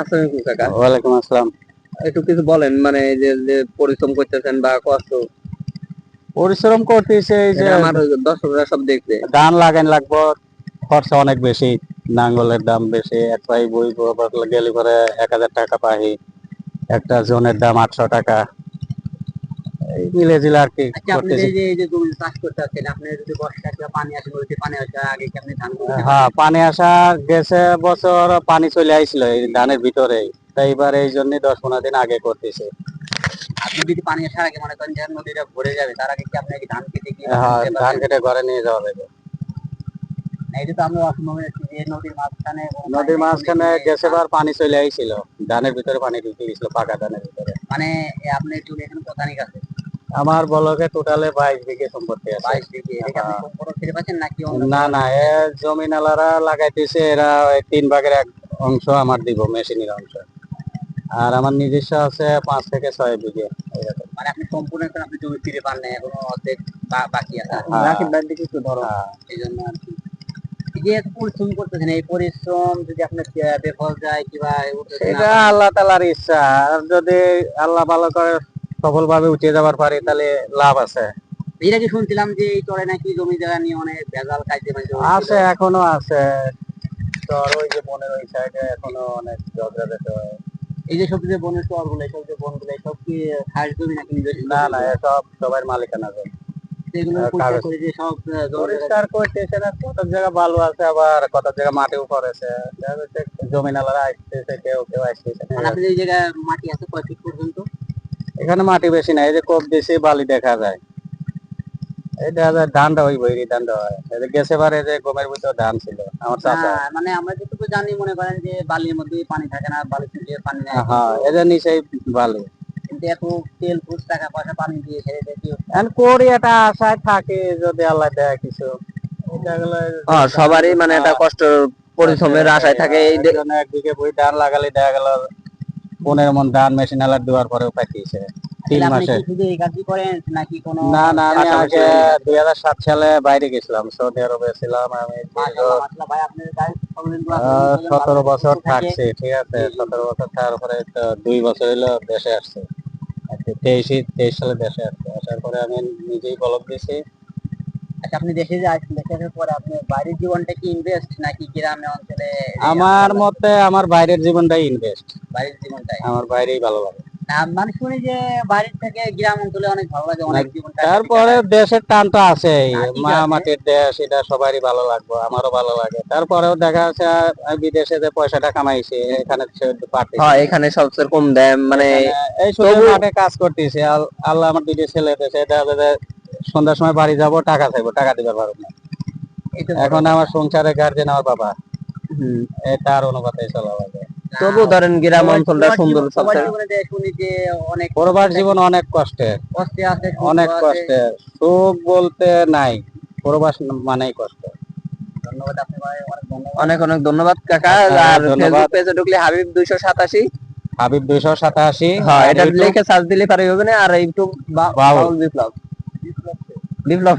আসসালামু কাকা। ওয়ালাইকুম আসসালাম। একটু কিছু বলেন মানে এই যে যে পরিশ্রম করতেছেন বা কষ্ট। পরিশ্রম করতেছে এই যে আমার দর্শকরা সব ধান লাগান লাগবো খরচা অনেক বেশি নাঙ্গলের দাম বেশি এক পাই বই গেলে পরে এক হাজার টাকা পাই একটা জোনের দাম আটশো টাকা। মিলে জিলে আর কি আচ্ছা হ্যাঁ পানি আসা গেছে বছর পানি চলে আইছিল এই ধানের ভিতরে। তাই এবার এই জন্য দশ পনেরো দিন আগে করতেছে। আপনি যদি পানি আসার আগে মনে করেন যে নদীটা ভরে যাবে তার আগে কি আপনি ধান কেটে কি হ্যাঁ ধান কেটে ঘরে নিয়ে যাওয়া এটা তো আমরা অসম্ভব যে নদীর মাঝখানে নদীর মাঝখানে গেছে। পানি চলে আইছিল। ধানের ভিতরে পানি ঢুকে গেছিল পাকা ধানের ভিতরে। মানে আপনি এখানে কোথানিক আছে। আমার বলকে টোটালে বাইশ বিঘে সম্পত্তি আছে। বাইশ বিঘে নাকি না না এ জমি নালারা লাগাইতেছে এরা তিন ভাগের এক অংশ আমার দিব মেশিনের অংশ। আর আমার নিজস্ব আছে পাঁচ থেকে ছয় বিঘে মানে আপনি সম্পূর্ণ এখন আপনি জমি ফিরে পান না এখনও অর্ধেক বাকি আছে। হ্যাঁ। রাকিব ভাই দিকে একটু ধরো হ্যাঁ। এই জন্য আর কি। যে পরিশ্রম করতেছেন এই পরিশ্রম যদি আপনার বেফল যায় কিংবা উঠতেছে এটা আল্লাহ তালার ইচ্ছা আর যদি আল্লাহ ভালো করে সফল ভাবে উঠে যাবার পারি তাহলে লাভ আছে। এর আগে শুনছিলাম যে এই চরে নাকি জমি জায়গা নিয়ে অনেক ভেজাল আছে এখনও আছে। তোর ওই যে বনের ওই সাইডে এখনও অনেক হয়। এই যে সব যে বনের চরগুলো সব যে বনগুলো সব কি খাস জমি নাকি না না এসব সবার মালিকানা জমি। সব আসতেছে কেউ কেউ আসতেছে না। মানে মাটি আছে কয় ফিট পর্যন্ত? এখানে মাটি বেশি নাই এই যে কোপ বেশি বালি দেখা যায়। এই দেখা যায় ধানটা ওই বৈরি ধানটা হয়। এই যে গেছে বারে যে গমের ভিতরে ধান ছিল আমার চাচা। মানে আমরা যেটুকু জানি মনে করেন যে বালির মধ্যে পানি থাকে না বালি থেকে পানি নেয়। হ্যাঁ এদের নিচেই বালি। কিন্তু এত তেল ফুট টাকা পয়সা পানি দিয়ে এখন করি একটা আশায় থাকে যদি আল্লাহ দেয় কিছু। এটা সবারই মানে একটা কষ্ট পরিশ্রমের আশায় থাকে। এই এই জন্য একদিকে বই ধান লাগালে দেখা গেল পনেরো মন ধান মেশিন আলার দেওয়ার পরেও পাঠিয়েছে তিন মাসে। না না আমি আগে দুই হাজার সাত সালে বাইরে গেছিলাম সৌদি আরবে ছিলাম আমি সতেরো বছর থাকছি ঠিক আছে সতেরো বছর থাকার পরে দুই বছর হলো দেশে আসছে। তেইশে তেইশ সালে দেশে আসছে। আসার পরে আমি নিজেই বলক দিয়েছি। আচ্ছা আপনি দেশে আসছেন পরে আপনি বাড়ির জীবনটা কি ইনভেস্ট নাকি গ্রামে অঞ্চলে? আমার মতে আমার বাইরের জীবনটাই ইনভেস্ট বাড়ির জীবনটাই। আমার বাইরেই ভালো লাগে। মানে শুনি যে বাড়ির থেকে গ্রাম অঞ্চলে অনেক ভালো লাগে অনেক জীবনটা তারপরে দেশের টানটা আছে হ্যাঁ, মা মাটির দেশ এটা সবারই ভালো লাগবে আমারও ভালো লাগে। তারপরেও দেখা যাচ্ছে বিদেশে যে পয়সাটা কামাইছি এখানে হ্যাঁ এখানে সবচেয়ে কম দেয় মানে এই শুধু মাঠে কাজ করতেছে আল্লাহ আমার দুইটা ছেলে দেশে দেখা যাবে সন্ধ্যার সময় বাড়ি যাব টাকা চাইব টাকা দিবার পারব না এখন আমার সংসারে গার্জেন আমার বাবা। এটার অনুপাতে চলা লাগে তবু ধরেন গ্রাম অঞ্চলটা সুন্দর প্রবাস জীবন অনেক কষ্টের কষ্টে। অনেক। কষ্টের সুখ বলতে নাই প্রবাস মানেই কষ্ট। ধন্যবাদ আপনি ভাই অনেক অনেক ধন্যবাদ কাকা। হ্যাঁ, আর ফেসবুক পেজে ঢুকলে হাবিব দুইশো সাতাশি। হাবিব দুইশো সাতাশি। হ্যাঁ এটা লিখে সার্চ দিলে পারে হবে না আর ইউটিউব। বাউল বিপ্লব। বিপ্লব।